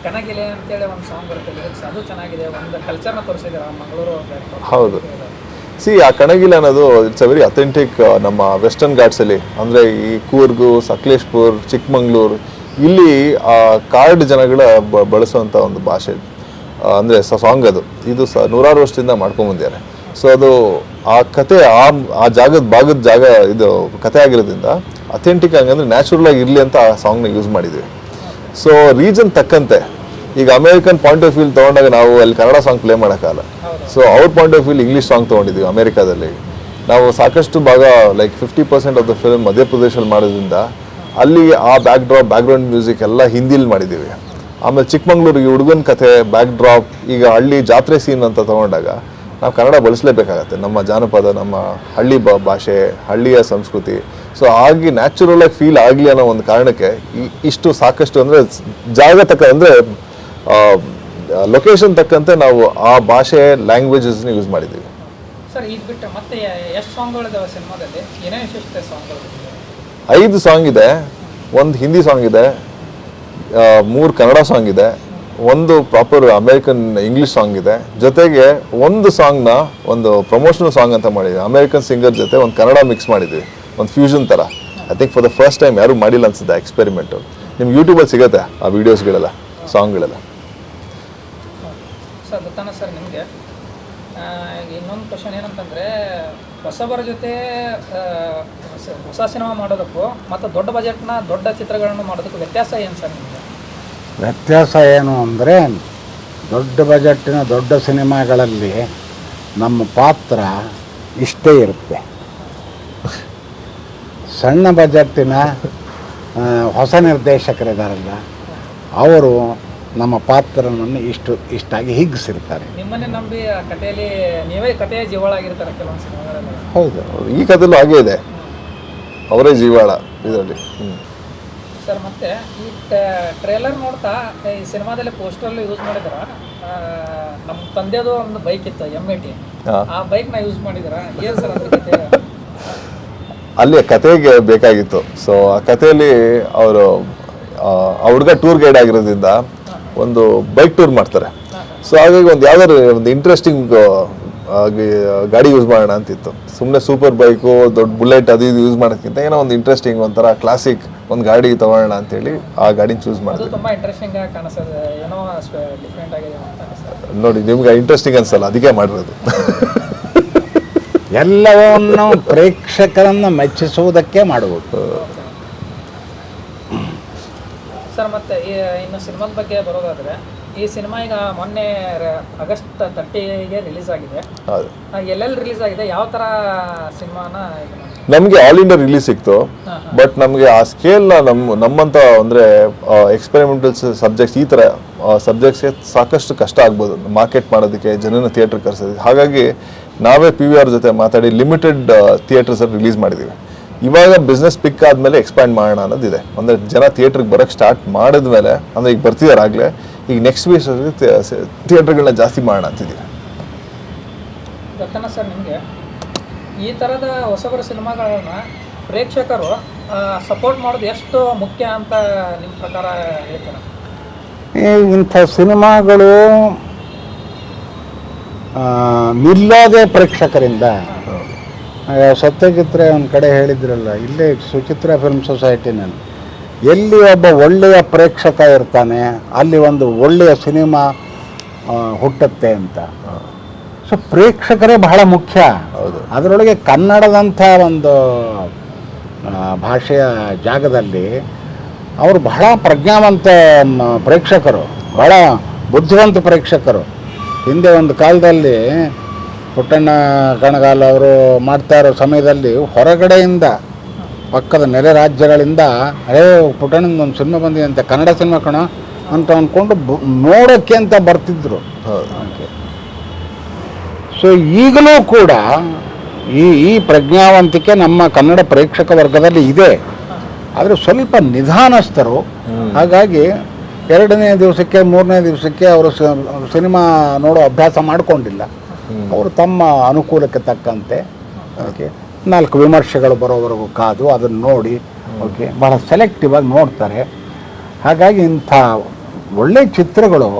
ಕನಗಿಲೆ ಅಂತೇಳಿ ಒಂದು ಸಾಂಗ್ ಬರುತ್ತೆ ಲಿರಿಕ್ಸ್ ಅದು ಚೆನ್ನಾಗಿದೆ. ಒಂದು ಕಲ್ಚರ್ನ ತೋರಿಸಿದ್ರು ಮಂಗಳೂರು ಹೌದು. ಸಿ ಆ ಕಣಗಿಲ ಅನ್ನೋದು ಇಟ್ಸ್ ಅ ವೆರಿ ಅಥೆಂಟಿಕ್ ನಮ್ಮ ವೆಸ್ಟರ್ನ್ ಘಾಟ್ಸಲ್ಲಿ ಅಂದರೆ ಈ ಕೂರ್ಗು, ಸಕಲೇಶ್ಪುರ್ ಚಿಕ್ಕಮಂಗ್ಳೂರು ಇಲ್ಲಿ ಆ ಕಾರ್ಡ್ ಜನಗಳ ಬಳಸುವಂಥ ಒಂದು ಭಾಷೆ. ಅಂದರೆ ಸಾಂಗ್ ಅದು ಇದು ಸ ನೂರಾರು ವರ್ಷದಿಂದ ಮಾಡ್ಕೊಂಬಂದಿದ್ದಾರೆ ಸೊ ಅದು ಆ ಕತೆ, ಆ ಆ ಜಾಗದ ಭಾಗದ ಜಾಗ, ಇದು ಕತೆ ಆಗಿರೋದ್ರಿಂದ ಅಥೆಂಟಿಕ್ ಹಂಗಂದ್ರೆ ನ್ಯಾಚುರಲ್ ಆಗಿ ಇರಲಿ ಅಂತ ಆ ಸಾಂಗ್ನ ಯೂಸ್ ಮಾಡಿದ್ವಿ. ಸೊ ರೀಜನ್ ತಕ್ಕಂತೆ. ಈಗ ಅಮೇರಿಕನ್ ಪಾಯಿಂಟ್ ಆಫ್ ವ್ಯೂ ತೊಗೊಂಡಾಗ ನಾವು ಅಲ್ಲಿ ಕನ್ನಡ ಸಾಂಗ್ ಪ್ಲೇ ಮಾಡೋಕ್ಕಾಗಲ್ಲ. ಸೊ ಅವ್ರ point of view English song ತೊಗೊಂಡಿದ್ದೀವಿ ಅಮೇರಿಕಾದಲ್ಲಿ ನಾವು ಸಾಕಷ್ಟು ಭಾಗ like fifty percent of the film ಮಧ್ಯಪ್ರದೇಶಲ್ಲಿ ಮಾಡೋದ್ರಿಂದ ಅಲ್ಲಿ ಆ ಬ್ಯಾಕ್ ಡ್ರಾಪ್ ಬ್ಯಾಕ್ಗ್ರೌಂಡ್ ಮ್ಯೂಸಿಕ್ ಎಲ್ಲ ಹಿಂದಿಲಿ ಮಾಡಿದ್ದೀವಿ. ಆಮೇಲೆ ಚಿಕ್ಕಮಂಗ್ಳೂರು ಈ ಹುಡುಗನ ಕಥೆ ಬ್ಯಾಕ್ ಡ್ರಾಪ್ ಈಗ ಹಳ್ಳಿ ಜಾತ್ರೆ ಸೀನ್ ಅಂತ ತಗೊಂಡಾಗ ನಾವು ಕನ್ನಡ ಬಳಸಲೇಬೇಕಾಗತ್ತೆ. ನಮ್ಮ ಜಾನಪದ ನಮ್ಮ ಹಳ್ಳಿ ಬ ಭಾಷೆ ಹಳ್ಳಿಯ ಸಂಸ್ಕೃತಿ. ಸೊ ಆಗಿ ನ್ಯಾಚುರಲಾಗಿ ಫೀಲ್ ಆಗಲಿ ಅನ್ನೋ ಒಂದು ಕಾರಣಕ್ಕೆ ಇಷ್ಟು ಸಾಕಷ್ಟು ಅಂದರೆ ಜಾಗ ತಕ್ಕ ಅಂದರೆ ಲೊಕೇಶನ್ ತಕ್ಕಂತೆ ನಾವು ಆ ಭಾಷೆ ಲ್ಯಾಂಗ್ವೇಜಸ್ನ ಯೂಸ್ ಮಾಡಿದ್ದೀವಿ ಐದು ಸಾಂಗ್ ಇದೆ ಒಂದು ಹಿಂದಿ ಸಾಂಗ್ ಇದೆ ಮೂರು ಕನ್ನಡ ಸಾಂಗ್ ಇದೆ, ಒಂದು ಪ್ರಾಪರ್ ಅಮೇರಿಕನ್ ಇಂಗ್ಲೀಷ್ ಸಾಂಗ್ ಇದೆ, ಜೊತೆಗೆ ಒಂದು ಸಾಂಗ್ನ ಒಂದು ಪ್ರಮೋಷನಲ್ ಸಾಂಗ್ ಅಂತ ಮಾಡಿದ್ವಿ. ಅಮೇರಿಕನ್ ಸಿಂಗರ್ ಜೊತೆ ಒಂದು ಕನ್ನಡ ಮಿಕ್ಸ್ ಮಾಡಿದ್ವಿ, ಒಂದು ಫ್ಯೂಷನ್ ಥರ I think for the first time ಯಾರು ಮಾಡಿಲ್ಲ ಅನ್ಸುತ್ತೆ ಎಕ್ಸ್ಪೆರಿಮೆಂಟು ನಿಮ್ಗೆ ಯೂಟ್ಯೂಬಲ್ಲಿ ಸಿಗುತ್ತೆ ಆ ವಿಡಿಯೋಸ್ಗಳೆಲ್ಲ ಸಾಂಗ್ಗಳೆಲ್ಲ ಸರ್ ಗೊತ್ತಾನ ಸರ್ ನಿಮಗೆ ಇನ್ನೊಂದು ಕ್ವಶನ್ ಏನಂತಂದರೆ, ಹೊಸಬರ ಜೊತೆ ಹೊಸ ಸಿನಿಮಾ ಮಾಡೋದಕ್ಕೂ ಮತ್ತು ದೊಡ್ಡ ಬಜೆಟ್ನ ದೊಡ್ಡ ಚಿತ್ರಗಳನ್ನು ಮಾಡೋದಕ್ಕೂ ವ್ಯತ್ಯಾಸ ಏನು ಸರ್ ನಿಮಗೆ? ವ್ಯತ್ಯಾಸ ಏನು ಅಂದರೆ, ದೊಡ್ಡ ಬಜೆಟ್ಟಿನ ದೊಡ್ಡ ಸಿನಿಮಾಗಳಲ್ಲಿ ನಮ್ಮ ಪಾತ್ರ ಇಷ್ಟೇ ಇರುತ್ತೆ. ಸಣ್ಣ ಬಜೆಟ್ಟಿನ ಹೊಸ ನಿರ್ದೇಶಕರಿದ್ದಾರಲ್ಲ ಅವರು ನಮ್ಮ ಪಾತ್ರನನ್ನು ಇಷ್ಟು ಇಷ್ಟಾಗಿ ಹಿಗ್ಸಿರ್ತಾರೆ ನಿಮ್ಮನ್ನೇ ನಂಬಿ ಆ ಕಥೆಯಲ್ಲಿ ನೀವೇ ಕಥೆಯ ಜೀವಳಾಗಿರ್ತಾರೆ ಕೆಲವೊಂದು ಸಿನಿಮಾಗಳಲ್ಲಿ ಹೌದು ಈ ಕಥೆಲ್ಲೂ ಹಾಗೇ ಇದೆ. ಅವರೇ ಜೀವಾಳ ಇದರಲ್ಲಿ. ಸರ್ ಮತ್ತೆ ಈ ಟ್ರೇಲರ್ ನೋಡ್ತಾ ಈ ಸಿನಿಮಾದಲ್ಲಿ ಪೋಸ್ಟರ್ಲು ಯೂಸ್ ಮಾಡಿದ್ರ ನಮ್ಮ ತಂದೆದು ಒಂದು ಬೈಕ್ ಇತ್ತು ಎಂ ಎ ಟಿ ಆ ಆ ಬೈಕ್ನ ಯೂಸ್ ಮಾಡಿದ್ರ ಏನು ಸರ್ ಅಲ್ಲಿ ಕತೆಗೆ ಬೇಕಾಗಿತ್ತು. ಸೊ ಆ ಕಥೆಯಲ್ಲಿ ಅವರು ಆ ಹುಡುಗ ಟೂರ್ ಗೈಡ್ ಆಗಿರೋದ್ರಿಂದ ಒಂದು ಬೈಕ್ ಟೂರ್ ಮಾಡ್ತಾರೆ. ಸೊ ಹಾಗಾಗಿ ಒಂದು ಯಾವ್ದಾರು ಒಂದು ಇಂಟ್ರೆಸ್ಟಿಂಗ್ ಗಾಡಿ ಯೂಸ್ ಮಾಡೋಣ ಅಂತಿತ್ತು. ಸುಮ್ಮನೆ ಸೂಪರ್ ಬೈಕು ದೊಡ್ಡ ಬುಲೆಟ್ ಅದು ಇದು ಯೂಸ್ ಮಾಡೋದಕ್ಕಿಂತ ಏನೋ ಒಂದು ಇಂಟ್ರೆಸ್ಟಿಂಗ್ ಒಂಥರ ಕ್ಲಾಸಿಕ್ ಒಂದು ಗಾಡಿ ತಗೊಳ್ಳೋಣ ಅಂತೇಳಿ ಆ ಗಾಡಿನ ಚೂಸ್ ಮಾಡಿದ್ವಿ ನೋಡಿ ನಿಮ್ಗೆ ಇಂಟ್ರೆಸ್ಟಿಂಗ್ ಅನ್ಸಲ್ಲ ಅದಕ್ಕೆ ಮಾಡಿರೋದು. ಎಲ್ಲವನ್ನು ಪ್ರೇಕ್ಷಕರನ್ನು ಮೆಚ್ಚಿಸುವುದಕ್ಕೆ ಮಾಡುವುದು ಸರ್ ಮತ್ತೆ ಈ ಇನ್ನು ಸಿನಿಮಾದ ಬಗ್ಗೆ ಬರೋದಾದ್ರೆ ಈ ಸಿನಿಮಾ ಈಗ ಮೊನ್ನೆ ಆಗಸ್ಟ್ ತರ್ಟಿಗೆ ರಿಲೀಸ್ ಆಗಿದೆ. ಎಲ್ಲೆಲ್ಲಿ ರಿಲೀಸ್ ಆಗಿದೆ? ಯಾವ ಥರ ಸಿನಿಮಾನ ನಮಗೆ ಆಲ್ ಇಂಡಿಯಾ ರಿಲೀಸ್ ಸಿಕ್ತು. ಬಟ್ ನಮಗೆ ಆ ಸ್ಕೇಲ್ನ ನಮ್ಮ ನಮ್ಮಂಥ ಅಂದರೆ ಎಕ್ಸ್ಪೆರಿಮೆಂಟಲ್ ಸಬ್ಜೆಕ್ಟ್ಸ್ ಈ ಥರ ಸಬ್ಜೆಕ್ಟ್ಸ್ಗೆ ಸಾಕಷ್ಟು ಕಷ್ಟ ಆಗ್ಬೋದು. ಮಾರ್ಕೆಟ್ ಮಾಡೋದಕ್ಕೆ ಜನನ ಥಿಯೇಟ್ರ್ ಕರೆಸೋದಕ್ಕೆ. ಹಾಗಾಗಿ ನಾವೇ ಪಿ ವಿ ಆರ್ ಜೊತೆ ಮಾತಾಡಿ ಲಿಮಿಟೆಡ್ ಥಿಯೇಟರ್ಸಲ್ಲಿ ರಿಲೀಸ್ ಮಾಡಿದ್ದೀವಿ. ಇವಾಗ ಬಿಸ್ನೆಸ್ ಪಿಕ್ ಆದಮೇಲೆ ಎಕ್ಸ್ಪ್ಯಾಂಡ್ ಮಾಡೋಣ ಅನ್ನೋದಿದೆ. ಅಂದರೆ ಜನ ಥಿಯೇಟ್ರಿಗೆ ಬರೋಕ್ಕೆ ಸ್ಟಾರ್ಟ್ ಮಾಡಿದ್ಮೇಲೆ ಅಂದರೆ ಈಗ ಬರ್ತಿದ್ದಾರೆ ಆಗಲೇ ಈಗ ನೆಕ್ಸ್ಟ್ ವೀಕ್ ಥಿಯೇಟ್ರ್ಗಳನ್ನ ಜಾಸ್ತಿ ಮಾಡೋಣ ಅಂತಿದ್ದೀವಿ ಸರ್ ನಿಮಗೆ ಈ ಥರದ ಹೊಸಬರ ಸಿನಿಮಾಗಳನ್ನ ಪ್ರೇಕ್ಷಕರು ಸಪೋರ್ಟ್ ಮಾಡೋದು ಎಷ್ಟು ಮುಖ್ಯ ಅಂತ ನಿಮ್ಮ ಪ್ರಕಾರ ಹೇಳ್ತೀರಾ? ಈ ಇಂಥ ಸಿನಿಮಾಗಳು ನಿಲ್ಲೋದೇ ಪ್ರೇಕ್ಷಕರಿಂದ ಆ, ಸತ್ಯಜಿತ್ರೆ ಒಂದು ಕಡೆ ಹೇಳಿದ್ರಲ್ಲ ಇಲ್ಲೇ ಸುಚಿತ್ರ ಫಿಲ್ಮ್ ಸೊಸೈಟಿನಲ್ಲಿ ಎಲ್ಲಿ ಒಬ್ಬ ಒಳ್ಳೆಯ ಪ್ರೇಕ್ಷಕ ಇರ್ತಾನೆ ಅಲ್ಲಿ ಒಂದು ಒಳ್ಳೆಯ ಸಿನಿಮಾ ಹುಟ್ಟುತ್ತೆ ಅಂತ. ಸೊ ಪ್ರೇಕ್ಷಕರೇ ಬಹಳ ಮುಖ್ಯ. ಹೌದು. ಅದರೊಳಗೆ ಕನ್ನಡದಂಥ ಒಂದು ಭಾಷೆಯ ಜಾಗದಲ್ಲಿ ಅವರು ಬಹಳ ಪ್ರಜ್ಞಾವಂತ ಪ್ರೇಕ್ಷಕರು ಬಹಳ ಬುದ್ಧಿವಂತ ಪ್ರೇಕ್ಷಕರು. ಹಿಂದೆ ಒಂದು ಕಾಲದಲ್ಲಿ ಪುಟ್ಟಣ್ಣ ಕಣಗಾಲ್ ಅವರು ಮಾಡ್ತಾ ಇರೋ ಸಮಯದಲ್ಲಿ ಹೊರಗಡೆಯಿಂದ ಪಕ್ಕದ ನೆರೆ ರಾಜ್ಯಗಳಿಂದ ಅರೇ ಪುಟ್ಟಣ್ಣನ ಒಂದು ಸಿನಿಮಾ ಬಂದಿದೆ ಅಂತ ಕನ್ನಡ ಸಿನಿಮಾ ಕಣ ಅಂತ ಅಂದ್ಕೊಂಡು ನೋಡೋಕ್ಕೆ ಅಂತ ಬರ್ತಿದ್ರು. ಸೊ ಈಗಲೂ ಕೂಡ ಈ ಈ ಪ್ರಜ್ಞಾವಂತಿಕೆ ನಮ್ಮ ಕನ್ನಡ ಪ್ರೇಕ್ಷಕ ವರ್ಗದಲ್ಲಿ ಇದೆ. ಆದರೆ ಸ್ವಲ್ಪ ನಿಧಾನಸ್ಥರು. ಹಾಗಾಗಿ ಎರಡನೇ ದಿವಸಕ್ಕೆ ಮೂರನೇ ದಿವಸಕ್ಕೆ ಅವರು ಸಿನಿಮಾ ನೋಡೋ ಅಭ್ಯಾಸ ಮಾಡಿಕೊಂಡಿಲ್ಲ. ಅವರು ತಮ್ಮ ಅನುಕೂಲಕ್ಕೆ ತಕ್ಕಂತೆ ಓಕೆ ನಾಲ್ಕು ವಿಮರ್ಶೆಗಳು ಬರೋವರೆಗೂ ಕಾದು ಅದನ್ನು ನೋಡಿ ಓಕೆ ಬಹಳ ಸೆಲೆಕ್ಟಿವ್ ಆಗಿ ನೋಡ್ತಾರೆ. ಹಾಗಾಗಿ ಇಂಥ ಒಳ್ಳೆ ಚಿತ್ರಗಳು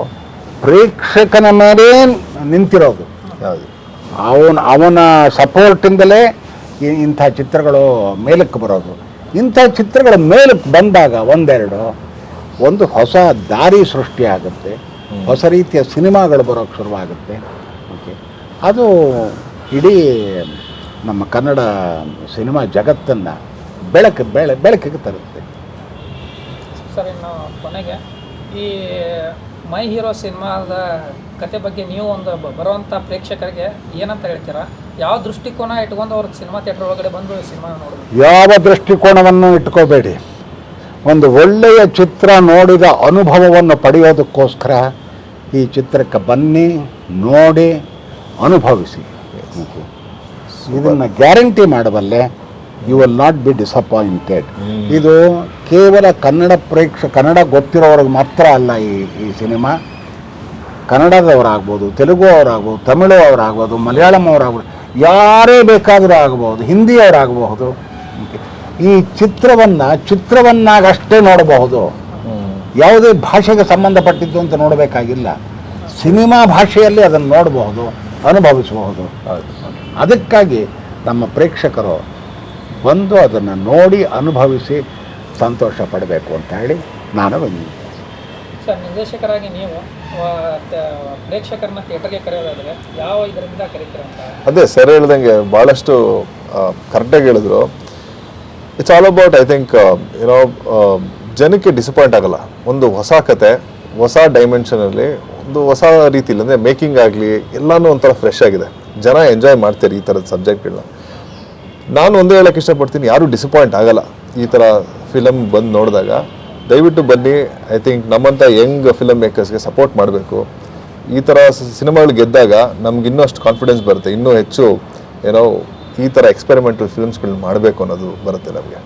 ಪ್ರೇಕ್ಷಕನ ಮೇಲೆ ನಿಂತಿರೋದು. ಅವನ ಅವನ ಸಪೋರ್ಟಿಂದಲೇ ಇಂಥ ಚಿತ್ರಗಳು ಮೇಲಕ್ಕೆ ಬರೋದು. ಇಂಥ ಚಿತ್ರಗಳ ಮೇಲಕ್ಕೆ ಬಂದಾಗ ಒಂದೆರಡು ಒಂದು ಹೊಸ ದಾರಿ ಸೃಷ್ಟಿಯಾಗುತ್ತೆ ಹೊಸ ರೀತಿಯ ಸಿನಿಮಾಗಳು ಬರೋಕ್ಕೆ ಶುರುವಾಗುತ್ತೆ. ಅದು ಇಡೀ ನಮ್ಮ ಕನ್ನಡ ಸಿನಿಮಾ ಜಗತ್ತನ್ನು ಬೆಳಕು ಬೆಳೆ ಬೆಳಕಿಗೆ ತರುತ್ತೆ. ಸರ್ ಇನ್ನು ಕೊನೆಗೆ ಈ ಮೈ ಹೀರೋ ಸಿನಿಮಾದ ಕತೆ ಬಗ್ಗೆ ನೀವು ಒಂದು ಬರುವಂಥ ಪ್ರೇಕ್ಷಕರಿಗೆ ಏನಂತ ಹೇಳ್ತೀರಾ? ಯಾವ ದೃಷ್ಟಿಕೋನ ಇಟ್ಕೊಂಡು ಅವ್ರ ಸಿನಿಮಾ ಥಿಯೇಟರ್ ಒಳಗಡೆ ಬಂದು ಸಿನಿಮಾ ನೋಡಿ ಯಾವ ದೃಷ್ಟಿಕೋನವನ್ನು ಇಟ್ಕೋಬೇಡಿ. ಒಂದು ಒಳ್ಳೆಯ ಚಿತ್ರ ನೋಡಿದ ಅನುಭವವನ್ನು ಪಡೆಯೋದಕ್ಕೋಸ್ಕರ ಈ ಚಿತ್ರಕ್ಕೆ ಬನ್ನಿ ನೋಡಿ ಅನುಭವಿಸಿ. ಇದನ್ನು ಗ್ಯಾರಂಟಿ ಮಾಡಬಲ್ಲೆ you will not be disappointed ಇದು ಕೇವಲ ಕನ್ನಡ ಪ್ರೇಕ್ಷ ಕನ್ನಡ ಗೊತ್ತಿರೋರಿಗೆ ಮಾತ್ರ ಅಲ್ಲ ಈ ಈ ಸಿನಿಮಾ. ಕನ್ನಡದವರಾಗ್ಬೋದು ತೆಲುಗು ಅವರಾಗ್ಬೋದು ತಮಿಳು ಅವರಾಗ್ಬೋದು ಮಲಯಾಳಂ ಅವರಾಗ್ಬೋದು ಯಾರೇ ಬೇಕಾದರೂ ಆಗ್ಬೋದು ಹಿಂದಿಯವರಾಗಬಹುದು. ಈ ಚಿತ್ರವನ್ನು ಚಿತ್ರವನ್ನಾಗಷ್ಟೇ ನೋಡಬಹುದು. ಯಾವುದೇ ಭಾಷೆಗೆ ಸಂಬಂಧಪಟ್ಟಿದ್ದು ಅಂತ ನೋಡಬೇಕಾಗಿಲ್ಲ. ಸಿನಿಮಾ ಭಾಷೆಯಲ್ಲಿ ಅದನ್ನು ನೋಡಬಹುದು. ಅನುಭವಿಸಬಹುದು ಹೌದು ಅದಕ್ಕಾಗಿ ನಮ್ಮ ಪ್ರೇಕ್ಷಕರು ಬಂದು ಅದನ್ನು ನೋಡಿ ಅನುಭವಿಸಿ ಸಂತೋಷ ಪಡಬೇಕು ಅಂತ ಹೇಳಿ ನಾನು ಬಂದಿದ್ದೆ ಸರ್ ನಿರ್ದೇಶಕರಾಗಿ ನೀವು ಆ, ತ- ಪ್ರೇಕ್ಷಕರನ್ನ ಥಿಯೇಟರ್ಗೆ ಕರೆಯೋದಾದ್ರೆ ಯಾವ ಇದರಿಂದ ಕರಿತೀರ ಅಂತ? ಅದೇ ಸರ್ ಹೇಳ್ದಂಗೆ ಭಾಳಷ್ಟು ಕರೆಕ್ಟಾಗಿ ಹೇಳಿದ್ರು. It's all about I think ಏನೋ ಜನಕ್ಕೆ ಡಿಸಪಾಯಿಂಟ್ ಆಗಲ್ಲ. ಒಂದು ಹೊಸ ಕತೆ ಹೊಸ ಡೈಮೆನ್ಷನಲ್ಲಿ ಒಂದು ಹೊಸ ರೀತಿಲಿ, ಅಂದರೆ ಮೇಕಿಂಗ್ ಆಗಲಿ, ಎಲ್ಲನೂ ಒಂಥರ ಫ್ರೆಶ್ ಆಗಿದೆ. ಜನ ಎಂಜಾಯ್ ಮಾಡ್ತಾರೆ ಈ ಥರದ ಸಬ್ಜೆಕ್ಟ್ಗಳನ್ನ ನಾನು ಒಂದೇ ಹೇಳಕ್ಕೆ ಇಷ್ಟಪಡ್ತೀನಿ, ಯಾರೂ ಡಿಸಪಾಯಿಂಟ್ ಆಗಲ್ಲ. ಈ ಥರ ಫಿಲಮ್ ಬಂದು ನೋಡಿದಾಗ, ದಯವಿಟ್ಟು ಬನ್ನಿ. ಐ ಥಿಂಕ್ ನಮ್ಮಂಥ ಯಂಗ್ ಫಿಲಮ್ ಮೇಕರ್ಸ್ಗೆ ಸಪೋರ್ಟ್ ಮಾಡಬೇಕು. ಈ ಥರ ಸಿನಿಮಾಗಳು ಗೆದ್ದಾಗ ನಮ್ಗೆ ಇನ್ನೂ ಅಷ್ಟು ಕಾನ್ಫಿಡೆನ್ಸ್ ಬರುತ್ತೆ. ಇನ್ನೂ ಹೆಚ್ಚು, ಏನೋ ಈ ಥರ ಎಕ್ಸ್ಪೆರಿಮೆಂಟಲ್ ಫಿಲ್ಮ್ಸ್ಗಳನ್ನ ಮಾಡಬೇಕು ಅನ್ನೋದು ಬರುತ್ತೆ ನಮಗೆ.